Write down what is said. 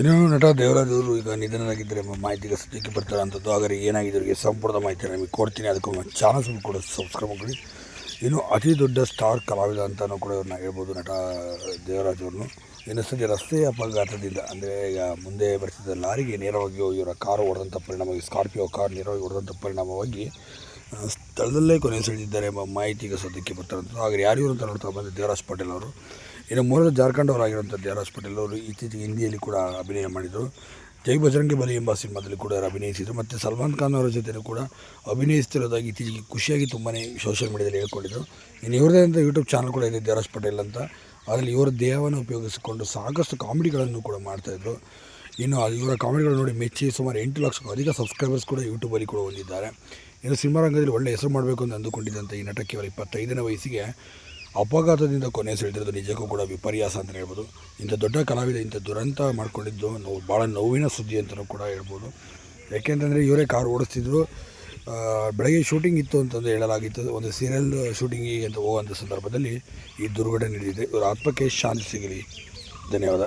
ಇನ್ನು ನಟ ದೇವರಾಜ್ ಅವರು ಈಗ ನಿಧನರಾಗಿದ್ದರೆ ಎಂಬ ಮಾಹಿತಿಗೆ ಸದ್ಯಕ್ಕೆ ಬರ್ತಾರೆ ಅಂಥದ್ದು ಆದರೆ ಏನಾಗಿದೆ ಅವರಿಗೆ ಸಂಪೂರ್ಣ ಮಾಹಿತಿ ನಿಮಗೆ ಕೊಡ್ತೀನಿ. ಅದಕ್ಕೊಮ್ಮೆ ಚಾನಲ್ಸ್ ಕೂಡ ಸಬ್ಸ್ಕ್ರೈಬ್ ಮಾಡಿ ಇನ್ನು ಅತಿ ದೊಡ್ಡ ಸ್ಟಾರ್ ಕಲಾವಿದ ಅಂತಲೂ ಕೂಡ ಇವ್ರನ್ನ ಹೇಳ್ಬೋದು ನಟ ದೇವರಾಜ್ ಅವ್ರನ್ನು. ಇನ್ನು ರಸ್ತೆ ಅಪಘಾತದಿಂದ, ಅಂದರೆ ಈಗ ಮುಂದೆ ಬರ್ತಿದ್ದ ಲಾರಿಗೆ ನೇರವಾಗಿ ಇವರ ಕಾರು ಹೊಡೆದಂಥ ಪರಿಣಾಮವಾಗಿ ಸ್ಕಾರ್ಪಿಯೋ ಕಾರ್ ನೇರವಾಗಿ ಹೊಡೆದಂಥ ಪರಿಣಾಮವಾಗಿ ಸ್ಥಳದಲ್ಲೇ ಕೊನೆ ಸೆಳೆದಿದ್ದಾರೆ ಎಂಬ ಮಾಹಿತಿ ಈಗ ಸದ್ಯಕ್ಕೆ ಬರ್ತಾರಂಥದ್ದು ಹಾಗೆ ಯಾರು ಅಂತ ನೋಡ್ತಾ ಬಂದ ದೇವರಾಜ್ ಪಟೇಲ್ ಅವರು. ಇನ್ನು ಮೂಲದ ಜಾರ್ಖಂಡ್ ಅವರಾಗಿರುವಂಥ ದೇವರಾಜ್ ಪಟೇಲ್ ಅವರು ಇತ್ತೀಚೆಗೆ ಹಿಂದಿಯಲ್ಲಿ ಕೂಡ ಅಭಿನಯ ಮಾಡಿದರು. ಜೈ ಬಜರಂಗಿ ಬಲಿ ಎಂಬ ಸಿನಿಮಾದಲ್ಲಿ ಕೂಡ ಅವರು ಅಭಿನಯಿಸಿದರು. ಮತ್ತು ಸಲ್ಮಾನ್ ಖಾನ್ ಅವರ ಜೊತೆ ಕೂಡ ಅಭಿನಯಿಸ್ತಿರೋದಾಗಿ ಇತ್ತೀಚೆಗೆ ಖುಷಿಯಾಗಿ ತುಂಬಾ ಸೋಷಿಯಲ್ ಮೀಡಿಯಾದಲ್ಲಿ ಹೇಳ್ಕೊಂಡಿದ್ರು. ಇನ್ನು ಇವ್ರದೇ ಅಂತ ಯೂಟ್ಯೂಬ್ ಚಾನಲ್ ಕೂಡ ಇದೆ ದೇವರಾಜ್ ಪಟೇಲ್ ಅಂತ. ಅದರಲ್ಲಿ ಇವರ ದೇಹವನ್ನು ಉಪಯೋಗಿಸಿಕೊಂಡು ಸಾಕಷ್ಟು ಕಾಮಿಡಿಗಳನ್ನು ಕೂಡ ಮಾಡ್ತಾಯಿದ್ರು ಇನ್ನು ಇವರ ಕಾಮಿಡಿಗಳು ನೋಡಿ ಮೆಚ್ಚಿ ಸುಮಾರು ಎಂಟು ಲಕ್ಷಕ್ಕೂ ಅಧಿಕ ಸಬ್ಸ್ಕ್ರೈಬರ್ಸ್ ಕೂಡ ಯೂಟ್ಯೂಬಲ್ಲಿ ಕೂಡ ಹೊಂದಿದ್ದಾರೆ. ಇನ್ನು ಸಿನಿಮಾ ರಂಗದಲ್ಲಿ ಒಳ್ಳೆ ಹೆಸರು ಮಾಡಬೇಕು ಅಂತ ಅಂದುಕೊಂಡಿದ್ದಂಥ ಈ ನಟ ಕೇವಲ ಇಪ್ಪತ್ತೈದನೇ ವಯಸ್ಸಿಗೆ ಅಪಘಾತದಿಂದ ಕೊನೆ ಸೆಳೆದಿರೋದು ನಿಜಕ್ಕೂ ಕೂಡ ವಿಪರ್ಯಾಸ ಅಂತಲೇ ಹೇಳ್ಬೋದು. ಇಂಥ ದೊಡ್ಡ ಕಲಾವಿದ ಇಂಥ ದುರಂತ ಮಾಡಿಕೊಂಡಿದ್ದು ನೋವು ಭಾಳ ನೋವಿನ ಸುದ್ದಿ ಅಂತಲೂ ಕೂಡ ಹೇಳ್ಬೋದು. ಯಾಕೆಂತಂದರೆ ಇವರೇ ಕಾರ್ ಓಡಿಸ್ತಿದ್ರು. ಬೆಳಗ್ಗೆ ಶೂಟಿಂಗ್ ಇತ್ತು ಅಂತಂದು ಹೇಳಲಾಗಿತ್ತು. ಒಂದು ಸೀರಿಯಲ್ ಶೂಟಿಂಗಿಗೆ ಅಂತ ಹೋಗುವಂಥ ಸಂದರ್ಭದಲ್ಲಿ ಈ ದುರ್ಘಟನೆ ನಡೆದಿದೆ. ಇವರ ಆತ್ಮಕ್ಕೆ ಶಾಂತಿ ಸಿಗಲಿ. ಧನ್ಯವಾದ.